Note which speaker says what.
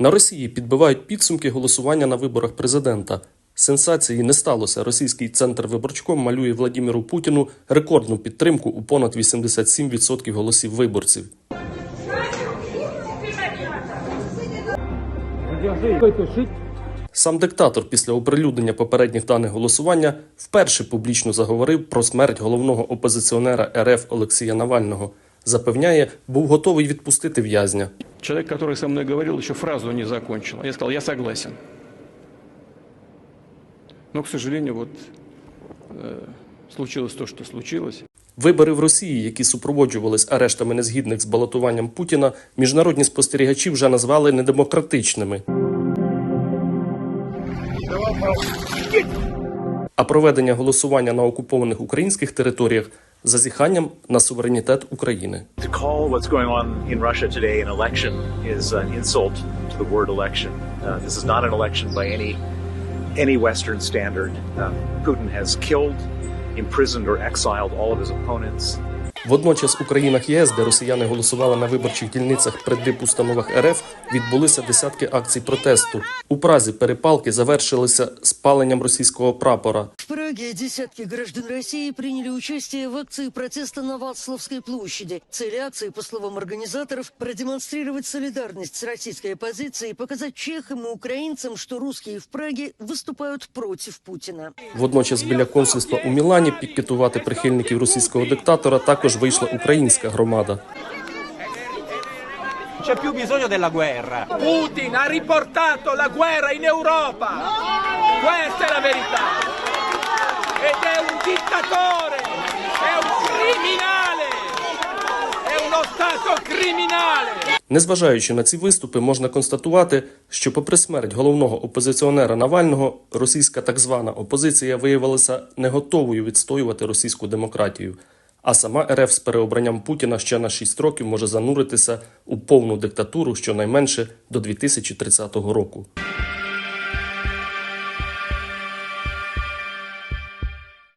Speaker 1: На Росії підбивають підсумки голосування на виборах президента. Сенсації не сталося. Російський центр виборчком малює Владіміру Путіну рекордну підтримку у понад 87% голосів виборців. Сам диктатор після оприлюднення попередніх даних голосування вперше публічно заговорив про смерть головного опозиціонера РФ Олексія Навального. Запевняє, був готовий відпустити в'язня.
Speaker 2: Человек, который со мной говорил, еще фразу не закончил. Я сказал, я согласен. Но, к сожалению, вот э, случилось то, что случилось.
Speaker 1: Вибори в Росії, які супроводжувались арештами незгідних з балотуванням Путіна, міжнародні спостерігачі вже назвали недемократичними. А проведення голосування на окупованих українських територіях зазіханням на суверенітет України.
Speaker 3: To call what's going on in Russia today an election is an insult to the word election. Uh, this is not an election by any any Western standard. Uh, Putin has killed, imprisoned, or exiled all of his opponents.
Speaker 1: Водночас у країнах ЄС, де росіяни голосували на виборчих дільницях при дипустановах РФ, відбулися десятки акцій протесту. У Празі перепалки завершилися спаленням російського прапора.
Speaker 4: В Праге десятки граждан России приняли участие в акции протеста на Вацлавской площади. Цель акции, по словам организаторов, продемонстрировать солидарность с российской оппозицией и показать чехам и украинцам, что русские в Праге выступают против Путина.
Speaker 1: Водночас біля консульства у Мілані пікетувати прихильників російського диктатора також вийшла українська громада.
Speaker 5: C'è più bisogno della guerra. Putin ha riportato la guerra in Europa. Questa è la verità. Stato criminale.
Speaker 1: Незважаючи на ці виступи, можна констатувати, що, попри смерть головного опозиціонера Навального, російська так звана опозиція виявилася не готовою відстоювати російську демократію. А сама РФ з переобранням Путіна ще на 6 років може зануритися у повну диктатуру щонайменше до 2030 року.